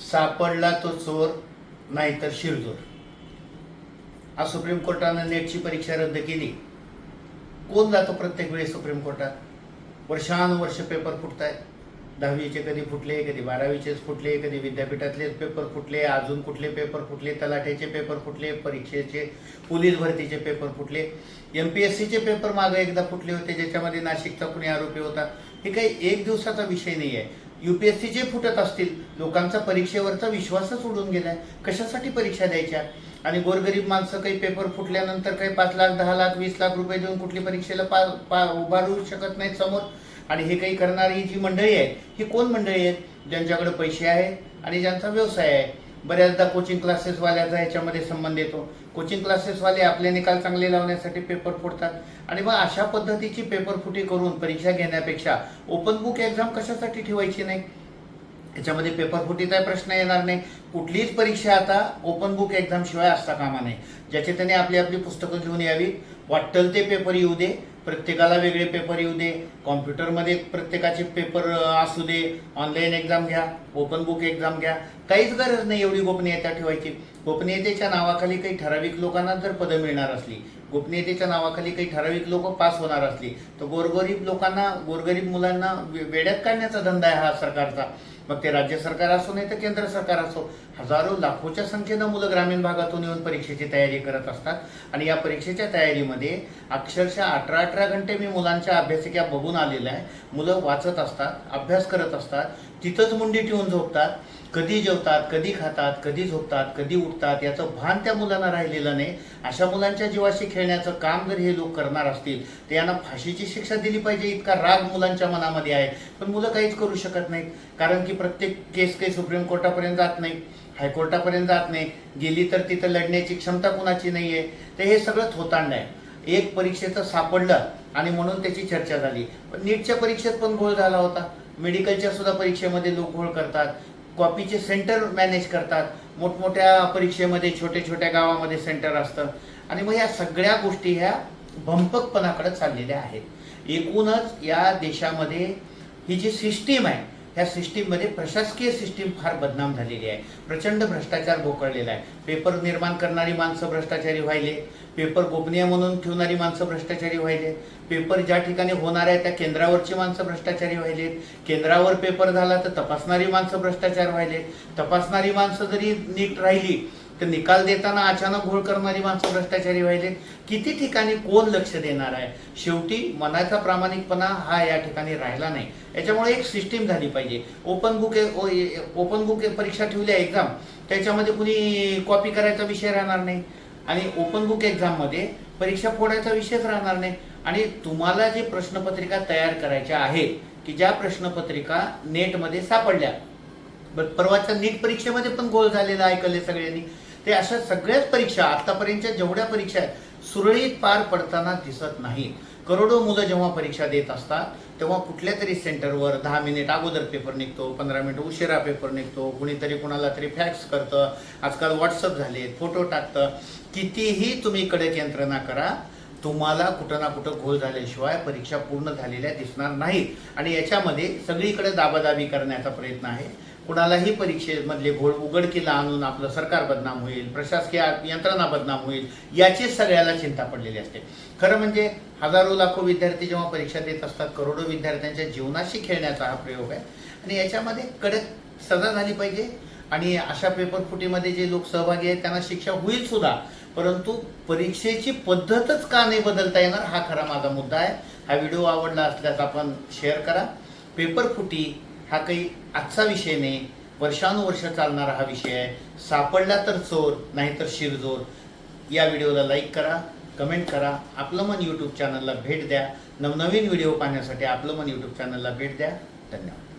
सापडला तो चोर नाहीतर शिरजोर. आज सुप्रीम कोर्टानं नेटची परीक्षा रद्द केली. कोण जातो प्रत्येक वेळी सुप्रीम कोर्टात? वर्षानुवर्ष पेपर फुटत आहेत दहावीचे कधी फुटले कधी बारावीचेच फुटले कधी विद्यापीठातलेच पेपर फुटले अजून कुठले पेपर फुटले तलाठ्याचे पेपर फुटले परीक्षेचे पोलीस भरतीचे पेपर फुटले. एम पी एस सीचे पेपर मागे एकदा फुटले होते ज्याच्यामध्ये नाशिकचा कुणी आरोपी होता. हे काही एक दिवसाचा विषय नाही आहे यू पी एस सीचे फुटत असतील लोकांचा परीक्षेवरचा विश्वासच उडून गेलाय. कशासाठी परीक्षा द्यायच्या? आणि गोरगरीब माणसं काही पेपर फुटल्यानंतर काही पाच लाख दहा लाख वीस लाख रुपये देऊन कुठली परीक्षेला पा पा उभारू शकत नाहीत समोर? आणि हे काही करणारी जी मंडळी आहेत ही कोण मंडळी आहेत? ज्यांच्याकडे पैसे आहेत आणि ज्यांचा व्यवसाय आहे. बऱ्याचदा कोचिंग क्लासेसवाल्याचा याच्यामध्ये संबंध येतो. कोचिंग क्लासेसवाले आपले निकाल चांगले लावण्यासाठी पेपर फोडतात. आणि मग अशा पद्धतीची पेपर फुटी करून परीक्षा घेण्यापेक्षा ओपन बुक एक्झाम कशासाठी ठेवायची नाही? याच्यामध्ये पेपर फुटीचा प्रश्न येणार नाही. कुठलीच परीक्षा आता ओपन बुक एक्झामशिवाय असता कामा नये. ज्याचे त्याने आपली आपली पुस्तकं घेऊन यावी. वाटतं ते पेपर येऊ दे. प्रत्येकाला वेगळे पेपर येऊ दे. कॉम्प्युटरमध्ये प्रत्येकाचे पेपर असू दे. ऑनलाईन एक्झाम घ्या. ओपन बुक एक्झाम घ्या. काहीच गरज नाही एवढी गोपनीयता ठेवायची. गोपनीयतेच्या नावाखाली काही ठराविक लोकांना जर पदं मिळणार असली गोपनीयतेच्या नावाखाली काही ठराविक लोक पास होणार असली तर गोरगरीब लोकांना गोरगरीब मुलांना वेड्यात काढण्याचा धंदा आहे हा सरकारचा. मग ते राज्य सरकार असो नाही तर केंद्र सरकार असो हजारो लाखोच्या संख्येनं मुलं ग्रामीण भागातून येऊन परीक्षेची तयारी करत असतात. आणि या परीक्षेच्या तयारीमध्ये अक्षरशः अठरा अठरा घंटे मी मुलांच्या अभ्यासिका बघून आलेल्या आहे. मुलं वाचत असतात अभ्यास करत असतात तिथंच मुंडी ठेवून झोपतात. कधी जेवतात कधी खातात कधी झोपतात कधी उठतात याचं भान त्या मुलांना राहिलेलं नाही. अशा मुलांच्या जीवाशी खेळण्याचं काम जर हे लोक करणार असतील तर यांना फाशीची शिक्षा दिली पाहिजे इतका राग मुलांच्या मनामध्ये आहे. पण मुलं काहीच करू शकत नाहीत कारण की प्रत्येक केस काही सुप्रीम कोर्टापर्यंत जात नाही हायकोर्टापर्यंत जात नाही. गेली तर तिथं लढण्याची क्षमता कुणाची नाही आहे तर हे सगळं थोतांड आहे. एक परीक्षेचं सापडलं आणि म्हणून त्याची चर्चा झाली. पण नीटच्या परीक्षेत पण घोळ झाला होता. मेडिकलच्या सुद्धा परीक्षेमध्ये लोक घोळ करतात. कॉपीचे सेंटर मॅनेज करतात. मोठमोठ्या परीक्षेमध्ये छोट्या छोट्या गावामध्ये सेंटर असतं. आणि मग या सगळ्या गोष्टी ह्या भंपकपणाकडे चाललेल्या आहेत. एकूणच या देशामध्ये ही जी सिस्टीम आहे ह्या सिस्टीममध्ये प्रशासकीय सिस्टीम फार बदनाम झालेली आहे. प्रचंड भ्रष्टाचार भोकळलेला आहे. पेपर निर्माण करणारी माणसं भ्रष्टाचारी व्हायले. पेपर गोपनीय म्हणून ठेवणारी माणसं भ्रष्टाचारी व्हायले. पेपर ज्या ठिकाणी होणार आहे त्या केंद्रावरची माणसं भ्रष्टाचारी व्हायलेत केंद्रावर पेपर झाला तर तपासणारी माणसं भ्रष्टाचार व्हायले. तपासणारी माणसं जरी नीट राहिली तर निकाल देताना अचानक घोळ करणारी माणसं भ्रष्टाचारी व्हायले. किती ठिकाणी कोण लक्ष देणार आहे? शेवटी मनाचा प्रामाणिकपणा हा या ठिकाणी राहिला नाही. याच्यामुळे एक सिस्टीम झाली पाहिजे. ओपन बुक ओपन बुक परीक्षा ठेवली आहे एक्झाम त्याच्यामध्ये कुणी कॉपी करायचा विषय राहणार नाही. आणि ओपन बुक एक्झाममध्ये परीक्षा फोडायचा विषयच राहणार नाही. आणि तुम्हाला जे प्रश्नपत्रिका तयार करायच्या आहेत की ज्या प्रश्नपत्रिका नेटमध्ये सापडल्या. बर परवाच्या नीट परीक्षेमध्ये पण गोल झालेला ऐकले सगळ्यांनी. ते अशा सगळ्याच परीक्षा आतापर्यंतच्या जेवढ्या परीक्षा आहेत सुरळीत पार पडताना दिसत नाही करोडो मुलं जेव्हा परीक्षा देत असतात तेव्हा कुठल्या तरी सेंटरवर दहा मिनिट अगोदर पेपर निघतो पंधरा मिनिट उशिरा पेपर निघतो कुणीतरी कुणाला तरी फॅक्स करतं आजकाल व्हॉट्सअप झाले फोटो टाकतं. कितीही तुम्ही कडक यंत्रणा करा तुम्हाला कुठं ना कुठं घोळ झाल्याशिवाय परीक्षा पूर्ण झालेल्या दिसणार नाहीत. आणि याच्यामध्ये सगळीकडे दाबादाबी करण्याचा प्रयत्न आहे. कुणालाही परीक्षेमधले घोळ उघडकीला आणून आपलं सरकार बदनाम होईल प्रशासकीय यंत्रणा बदनाम होईल याची सगळ्याला चिंता पडलेली असते. खरं म्हणजे हजारो लाखो विद्यार्थी जेव्हा परीक्षा देत असतात करोडो विद्यार्थ्यांच्या जीवनाशी खेळण्याचा हा प्रयोग आहे. आणि याच्यामध्ये कडक सजा झाली पाहिजे. आणि अशा पेपर फुटीमध्ये जे लोक सहभागी आहेत त्यांना शिक्षा होईल सुद्धा. परंतु परीक्षेची पद्धतच का नाही बदलता येणार हा खरा माझा मुद्दा आहे. हा व्हिडिओ आवडला असल्यास आपण शेअर करा. पेपर फुटी हा काही आजचा विषय नाही. वर्षानुवर्ष चालणारा हा विषय आहे. सापडला तर चोर नाहीतर शिरजोर. या व्हिडिओला लाईक करा कमेंट करा. आपलं मन यूट्यूब चॅनलला भेट द्या. नवनवीन व्हिडिओ पाहण्यासाठी आपलं मन यूट्यूब चॅनलला भेट द्या. धन्यवाद.